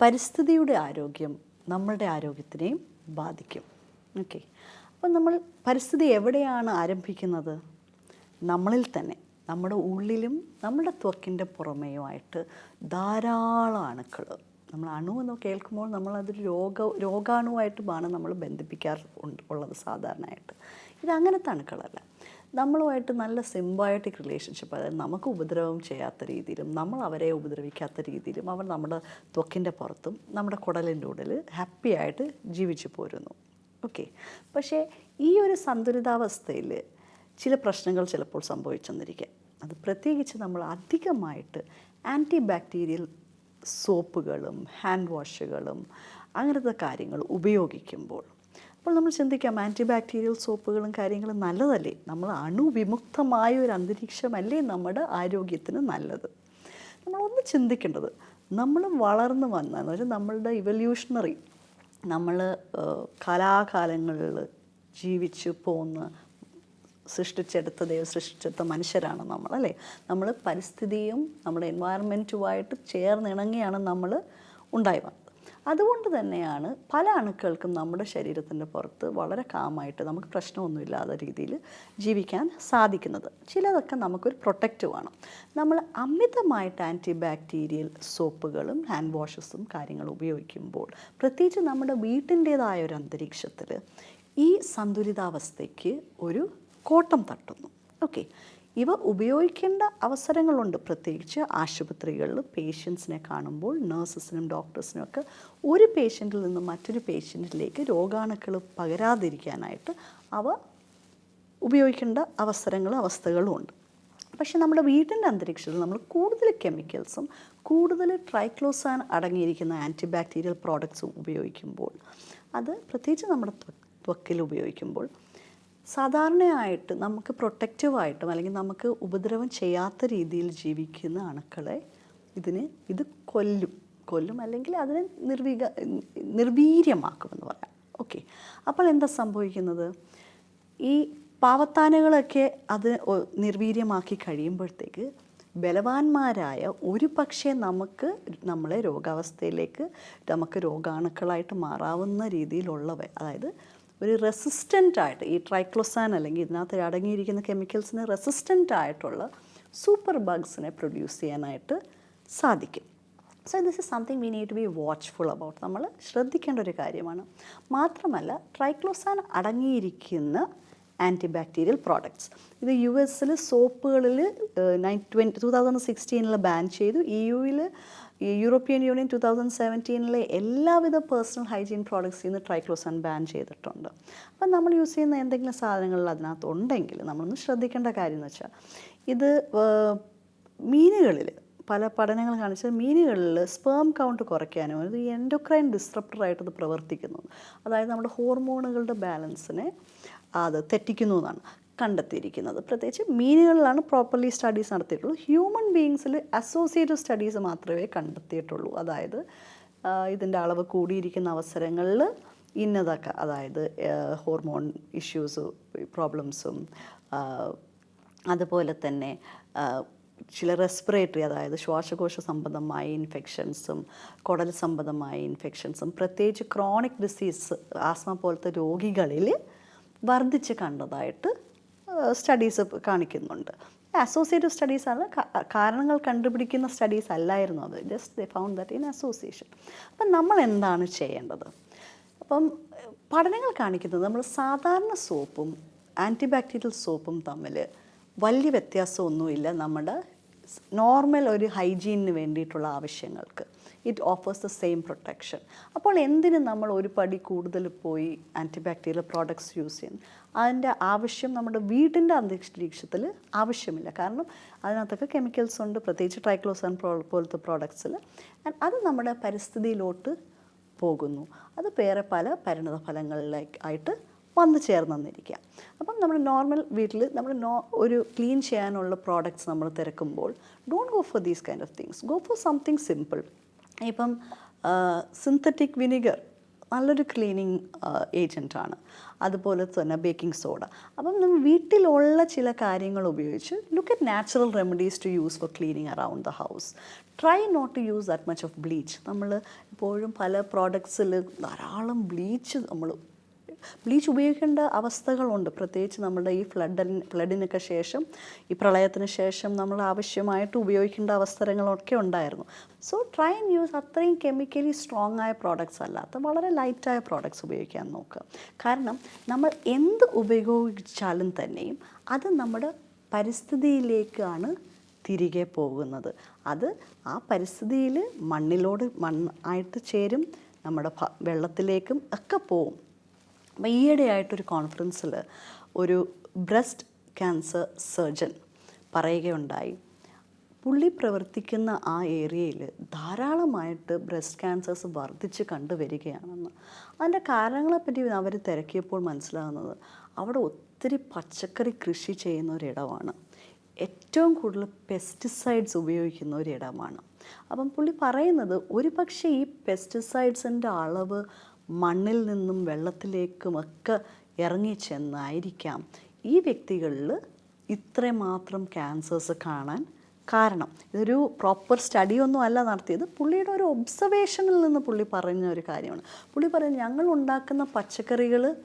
പരിസ്ഥിതിയുടെ ആരോഗ്യം നമ്മളുടെ ആരോഗ്യത്തിനെയും ബാധിക്കും. ഓക്കെ അപ്പം നമ്മൾ പരിസ്ഥിതി എവിടെയാണ് ആരംഭിക്കുന്നത്? നമ്മളിൽ തന്നെ നമ്മുടെ ഉള്ളിലും നമ്മുടെ ത്വക്കിന്റെ പുറമേയുമായിട്ട് ധാരാളം അണുക്കൾ. നമ്മൾ അണു എന്ന് കേൾക്കുമ്പോൾ നമ്മളതൊരു രോഗ രോഗാണുവായിട്ടുമാണ് നമ്മൾ ബന്ധിപ്പിക്കാറുണ്ട് ഉള്ളത് സാധാരണയായിട്ട്. ഇത് അങ്ങനത്തെ അണുക്കളല്ല. നമ്മളുമായിട്ട് നല്ല സിംബയോട്ടിക് റിലേഷൻഷിപ്പ് അതായത് നമുക്ക് ഉപദ്രവം ചെയ്യാത്ത രീതിയിലും നമ്മൾ അവരെ ഉപദ്രവിക്കാത്ത രീതിയിലും അവർ നമ്മുടെ ത്വക്കിന്റെ പുറത്തും നമ്മുടെ കുടലിന്റെ ഉള്ളിൽ ഹാപ്പി ആയിട്ട് ജീവിച്ചു പോരുന്നു. ഓക്കെ പക്ഷേ ഈ ഒരു സന്തുലിതാവസ്ഥയിൽ ചില പ്രശ്നങ്ങൾ ചിലപ്പോൾ സംഭവിച്ചെന്നിരിക്കാം. അത് പ്രത്യേകിച്ച് നമ്മൾ അധികമായിട്ട് ആന്റി ബാക്ടീരിയൽ സോപ്പുകളും ഹാൻഡ് വാഷുകളും അങ്ങനത്തെ കാര്യങ്ങൾ ഉപയോഗിക്കുമ്പോൾ അപ്പോൾ നമ്മൾ ചിന്തിക്കാം ആന്റി ബാക്ടീരിയൽ സോപ്പുകളും കാര്യങ്ങളും നല്ലതല്ലേ? നമ്മൾ അണുവിമുക്തമായ ഒരു അന്തരീക്ഷമല്ലേ നമ്മുടെ ആരോഗ്യത്തിന് നല്ലത്. നമ്മളൊന്ന് ചിന്തിക്കേണ്ടത് നമ്മൾ വളർന്നു വന്ന എന്ന് വെച്ചാൽ നമ്മളുടെ ഇവല്യൂഷണറി നമ്മൾ കാലാകാലങ്ങളിൽ ജീവിച്ചു പോകുന്ന സൃഷ്ടിച്ചെടുത്ത ദൈവം സൃഷ്ടിച്ചെടുത്ത മനുഷ്യരാണ് നമ്മൾ അല്ലേ? നമ്മൾ പരിസ്ഥിതിയും നമ്മുടെ എൻവയറമെന്റുമായിട്ട് ചേർന്നിണങ്ങിയാണ് നമ്മൾ ഉണ്ടായി വന്നത്. അതുകൊണ്ട് തന്നെയാണ് പല അണുക്കൾക്കും നമ്മുടെ ശരീരത്തിന്റെ പുറത്ത് വളരെ കാമായിട്ട് നമുക്ക് പ്രശ്നമൊന്നുമില്ലാത്ത രീതിയിൽ ജീവിക്കാൻ സാധിക്കുന്നത്. ചിലതൊക്കെ നമുക്കൊരു പ്രൊട്ടക്റ്റീവാണ് നമ്മൾ അമിതമായിട്ട് ആന്റി ബാക്ടീരിയൽ സോപ്പുകളും ഹാൻഡ് വാഷസും കാര്യങ്ങളും ഉപയോഗിക്കുമ്പോൾ പ്രത്യേകിച്ച് നമ്മുടെ വീട്ടിന്റേതായ ഒരു അന്തരീക്ഷത്തിൽ ഈ സന്തുലിതാവസ്ഥയ്ക്ക് ഒരു കോട്ടം തട്ടുന്നു. ഓക്കെ ഇവ ഉപയോഗിക്കേണ്ട അവസരങ്ങളുണ്ട്. പ്രത്യേകിച്ച് ആശുപത്രികളിൽ പേഷ്യൻസിനെ കാണുമ്പോൾ നഴ്സസിനും ഡോക്ടേഴ്സിനും ഒക്കെ ഒരു പേഷ്യന്റിൽ നിന്ന് മറ്റൊരു പേഷ്യന്റിലേക്ക് രോഗാണുക്കൾ പകരാതിരിക്കാനായിട്ട് അവ ഉപയോഗിക്കേണ്ട അവസരങ്ങളും അവസ്ഥകളും ഉണ്ട്. പക്ഷേ നമ്മുടെ വീടിന്റെ അന്തരീക്ഷത്തിൽ നമ്മൾ കൂടുതൽ കെമിക്കൽസും കൂടുതൽ ട്രൈക്ലോസാൻ അടങ്ങിയിരിക്കുന്ന ആന്റിബാക്ടീരിയൽ പ്രോഡക്ട്സും ഉപയോഗിക്കുമ്പോൾ അത് പ്രത്യേകിച്ച് നമ്മുടെ ത്വക്കിൽ ഉപയോഗിക്കുമ്പോൾ സാധാരണയായിട്ട് നമുക്ക് പ്രൊട്ടക്റ്റീവായിട്ടും അല്ലെങ്കിൽ നമുക്ക് ഉപദ്രവം ചെയ്യാത്ത രീതിയിൽ ജീവിക്കുന്ന അണുക്കളെ ഇതിന് ഇത് കൊല്ലും. കൊല്ലും അല്ലെങ്കിൽ അതിനെ നിർവീക നിർവീര്യമാക്കുമെന്ന് പറയാം. ഓക്കെ. അപ്പോൾ എന്താ സംഭവിക്കുന്നത്? ഈ പാവത്താനകളൊക്കെ അത് നിർവീര്യമാക്കി കഴിയുമ്പോഴത്തേക്ക് ബലവാന്മാരായ ഒരു പക്ഷേ നമുക്ക് നമ്മളെ രോഗാവസ്ഥയിലേക്ക് നമുക്ക് രോഗാണുക്കളായിട്ട് മാറാവുന്ന രീതിയിലുള്ളവ അതായത് ഒരു റെസിസ്റ്റന്റ് ആയിട്ട് ഈ ട്രൈക്ലോസാൻ അല്ലെങ്കിൽ ഇതിനകത്ത് അടങ്ങിയിരിക്കുന്ന കെമിക്കൽസിന് റെസിസ്റ്റന്റ് ആയിട്ടുള്ള സൂപ്പർ ബഗ്സിനെ പ്രൊഡ്യൂസ് ചെയ്യാനായിട്ട് സാധിക്കും. So this is something we need to be watchful about നമ്മൾ ശ്രദ്ധിക്കേണ്ട ഒരു കാര്യമാണ്. മാത്രമല്ല ട്രൈക്ലോസാൻ അടങ്ങിയിരിക്കുന്ന ആന്റി ബാക്ടീരിയൽ പ്രോഡക്ട്സ് ഇത് യു എസിൽ സോപ്പുകളിൽ നയൻ ട്വന്റി ടു തൗസൻഡ് സിക്സ്റ്റീനിൽ ബാൻ ചെയ്തു. ഇ യുവിൽ യൂറോപ്യൻ യൂണിയൻ ടു തൗസൻഡ് സെവന്റീനിലെ എല്ലാവിധ പേഴ്സണൽ ഹൈജീൻ പ്രോഡക്ട്സിൽ നിന്ന് ട്രൈക്ലോസാൻ ബാൻ ചെയ്തിട്ടുണ്ട്. അപ്പം നമ്മൾ യൂസ് ചെയ്യുന്ന എന്തെങ്കിലും സാധനങ്ങളിൽ അതിനകത്ത് ഉണ്ടെങ്കിൽ നമ്മളൊന്ന് ശ്രദ്ധിക്കേണ്ട കാര്യം എന്ന് വെച്ചാൽ ഇത് മീനുകളിൽ പല പഠനങ്ങൾ കാണിച്ചത് മീനുകളിൽ സ്പേം കൗണ്ട് കുറയ്ക്കാനും ഇത് എൻഡോക്രൈൻ ഡിസ്ട്രപ്റ്ററായിട്ട് ഇത് പ്രവർത്തിക്കുന്നു. അതായത് നമ്മുടെ ഹോർമോണുകളുടെ ബാലൻസിനെ അത് തെറ്റിക്കുന്നു എന്നാണ് കണ്ടെത്തിയിരിക്കുന്നത്. പ്രത്യേകിച്ച് മീനുകളിലാണ് പ്രോപ്പർലി സ്റ്റഡീസ് നടത്തിയിട്ടുള്ളൂ. ഹ്യൂമൻ ബീങ്സിൽ അസോസിയേറ്റീവ് സ്റ്റഡീസ് മാത്രമേ കണ്ടെത്തിയിട്ടുള്ളൂ. അതായത് ഇതിന്റെ അളവ് കൂടിയിരിക്കുന്ന അവസരങ്ങളിൽ ഇന്നതൊക്കെ അതായത് ഹോർമോൺ ഇഷ്യൂസ് പ്രോബ്ലംസും അതുപോലെ തന്നെ ചില റെസ്പിറേറ്ററി അതായത് ശ്വാസകോശ സംബന്ധമായ ഇൻഫെക്ഷൻസും കുടൽ സംബന്ധമായ ഇൻഫെക്ഷൻസും പ്രത്യേകിച്ച് ക്രോണിക് ഡിസീസ് ആസ്മ പോലത്തെ രോഗികളിൽ വർദ്ധിച്ച് കണ്ടതായിട്ട് സ്റ്റഡീസ് കാണിക്കുന്നുണ്ട്. അസോസിയേറ്റീവ് ആണ് കാരണങ്ങൾ കണ്ടുപിടിക്കുന്ന സ്റ്റഡീസ് അല്ലായിരുന്നു അത്. Just they found that in association അപ്പം നമ്മൾ എന്താണ് ചെയ്യേണ്ടത്? അപ്പം പഠനങ്ങൾ കാണിക്കുന്നത് നമ്മൾ സാധാരണ സോപ്പും ആന്റിബാക്ടീരിയൽ സോപ്പും തമ്മിൽ വലിയ വ്യത്യാസമൊന്നുമില്ല നമ്മുടെ നോർമൽ ഒരു ഹൈജീനിന് വേണ്ടിയിട്ടുള്ള ആവശ്യങ്ങൾക്ക്. It offers the same protection അപ്പോൾ എന്തിന് നമ്മൾ ഒരു പടി കൂടുതൽ പോയി ആന്റിബാക്ടീരിയൽ പ്രോഡക്ട്സ് യൂസ് ചെയ്യുന്നു? അതിന്റെ ആവശ്യം നമ്മുടെ വീടിന്റെ അന്തരീക്ഷത്തിൽ ആവശ്യമില്ല. കാരണം അതിനകത്തൊക്കെ കെമിക്കൽസ് ഉണ്ട് പ്രത്യേകിച്ച് ട്രൈക്ലോസാൻ പോലത്തെ പ്രോഡക്ട്സിൽ അത് നമ്മുടെ പരിസ്ഥിതിയിലോട്ട് പോകുന്നു. അത് വേറെ പല പരിണത ഫലങ്ങളിലേക്ക് ആയിട്ട് വന്നു ചേർന്നെന്നിരിക്കുക അപ്പം നമ്മൾ നോർമൽ വീട്ടിൽ നമ്മൾ നോ ഒരു ക്ലീൻ ചെയ്യാനുള്ള പ്രോഡക്റ്റ്സ് നമ്മൾ തിരക്കുമ്പോൾ don't go for these kind of things go for something simple ഇപ്പം സിന്തറ്റിക് വിനിഗർ നല്ലൊരു ക്ലീനിങ് ഏജന്റാണ് അതുപോലെ തന്നെ ബേക്കിംഗ് സോഡ അപ്പം നമ്മൾ വീട്ടിലുള്ള ചില കാര്യങ്ങൾ ഉപയോഗിച്ച് look at natural remedies to use for cleaning around the house try not to use that much of bleach നമ്മൾ ഇപ്പോഴും പല പ്രോഡക്ട്സിൽ ധാരാളം ബ്ലീച്ച് നമ്മൾ ബ്ലീച്ച് ഉപയോഗിക്കേണ്ട അവസ്ഥകളുണ്ട്. പ്രത്യേകിച്ച് നമ്മുടെ ഈ ഫ്ലഡിന് ഫ്ലഡിനൊക്കെ ശേഷം ഈ പ്രളയത്തിന് ശേഷം നമ്മൾ ആവശ്യമായിട്ട് ഉപയോഗിക്കേണ്ട അവസരങ്ങളൊക്കെ ഉണ്ടായിരുന്നു. സോ ട്രൈ ആൻഡ് യൂസ് അത്രയും കെമിക്കലി സ്ട്രോങ് ആയ പ്രോഡക്റ്റ്സ് അല്ലാത്ത വളരെ ലൈറ്റായ പ്രോഡക്റ്റ്സ് ഉപയോഗിക്കാൻ നോക്കുക. കാരണം നമ്മൾ എന്ത് ഉപയോഗിച്ചാലും തന്നെയും അത് നമ്മുടെ പരിസ്ഥിതിയിലേക്കാണ് തിരികെ പോകുന്നത്. അത് ആ പരിസ്ഥിതിയിൽ മണ്ണിലോട് മണ്ണായിട്ട് ചേരും നമ്മുടെ വെള്ളത്തിലേക്കും ഒക്കെ പോവും. അപ്പം ഈയിടെയായിട്ടൊരു കോൺഫറൻസിൽ ഒരു ബ്രസ്റ്റ് ക്യാൻസർ സർജൻ പറയുകയുണ്ടായി. പുള്ളി പ്രവർത്തിക്കുന്ന ആ ഏരിയയിൽ ധാരാളമായിട്ട് ബ്രസ്റ്റ് ക്യാൻസേഴ്സ് വർദ്ധിച്ച് കണ്ടുവരികയാണെന്ന്. അതിന്റെ കാരണങ്ങളെപ്പറ്റി അവർ തിരക്കിയപ്പോൾ മനസ്സിലാകുന്നത് അവിടെ ഒത്തിരി പച്ചക്കറി കൃഷി ചെയ്യുന്ന ഒരിടമാണ് ഏറ്റവും കൂടുതൽ പെസ്റ്റിസൈഡ്സ് ഉപയോഗിക്കുന്ന ഒരിടമാണ് അപ്പം പുള്ളി പറയുന്നത് ഒരു പക്ഷേ ഈ പെസ്റ്റിസൈഡ്സിന്റെ അളവ് മണ്ണിൽ നിന്നും വെള്ളത്തിലേക്കുമൊക്കെ ഇറങ്ങിച്ചെന്നായിരിക്കാം ഈ വ്യക്തികളിൽ ഇത്രമാത്രം ക്യാൻസേഴ്സ് കാണാൻ കാരണം. ഇതൊരു പ്രോപ്പർ സ്റ്റഡി ഒന്നും അല്ല നടത്തിയത്. പുള്ളിയുടെ ഒരു ഒബ്സർവേഷനിൽ നിന്ന് പുള്ളി പറഞ്ഞ ഒരു കാര്യമാണ്. പുള്ളി പറയുന്നത് ഞങ്ങൾ ഉണ്ടാക്കുന്ന പച്ചക്കറികൾ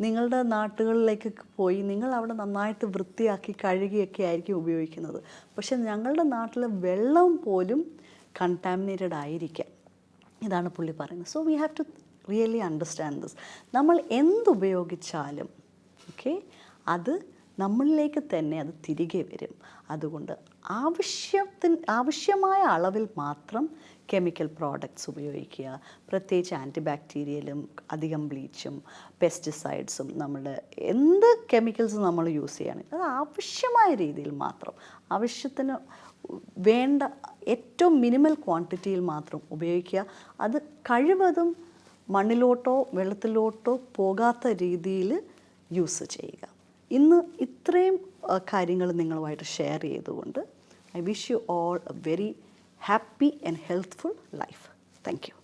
നിങ്ങളുടെ നാട്ടുകളിലേക്ക് പോയി നിങ്ങൾ അവിടെ നന്നായിട്ട് വൃത്തിയാക്കി കഴുകിയൊക്കെ ആയിരിക്കും ഉപയോഗിക്കുന്നത്. പക്ഷേ ഞങ്ങളുടെ നാട്ടിലെ വെള്ളം പോലും കണ്ടാമിനേറ്റഡ് ആയിരിക്കാം. ഇതാണ് പുള്ളി പറയുന്നത്. So we have to really understand this നമ്മൾ എന്തുപയോഗിച്ചാലും ഓക്കെ അത് നമ്മളിലേക്ക് തന്നെ അത് തിരികെ വരും. അതുകൊണ്ട് ആവശ്യത്തിന് ആവശ്യമായ അളവിൽ മാത്രം കെമിക്കൽ പ്രോഡക്റ്റ്സ് ഉപയോഗിക്കുക. പ്രത്യേകിച്ച് ആന്റി ബാക്ടീരിയലും അധികം ബ്ലീച്ചും പെസ്റ്റിസൈഡ്സും നമ്മൾ എന്ത് കെമിക്കൽസ് നമ്മൾ യൂസ് ചെയ്യുകയാണെങ്കിൽ അത് ആവശ്യമായ രീതിയിൽ മാത്രം ആവശ്യത്തിന് വേണ്ട ഏറ്റവും മിനിമൽ ക്വാണ്ടിറ്റിയിൽ മാത്രം ഉപയോഗിക്കുക. അത് കഴിവതും മണ്ണിലോട്ടോ വെള്ളത്തിലോട്ടോ പോകാത്ത രീതിയിൽ യൂസ് ചെയ്യുക. ഇന്ന് ഇത്രയും കാര്യങ്ങൾ നിങ്ങളുമായിട്ട് ഷെയർ ചെയ്തുകൊണ്ട് I wish you all a very happy and healthful life. Thank you.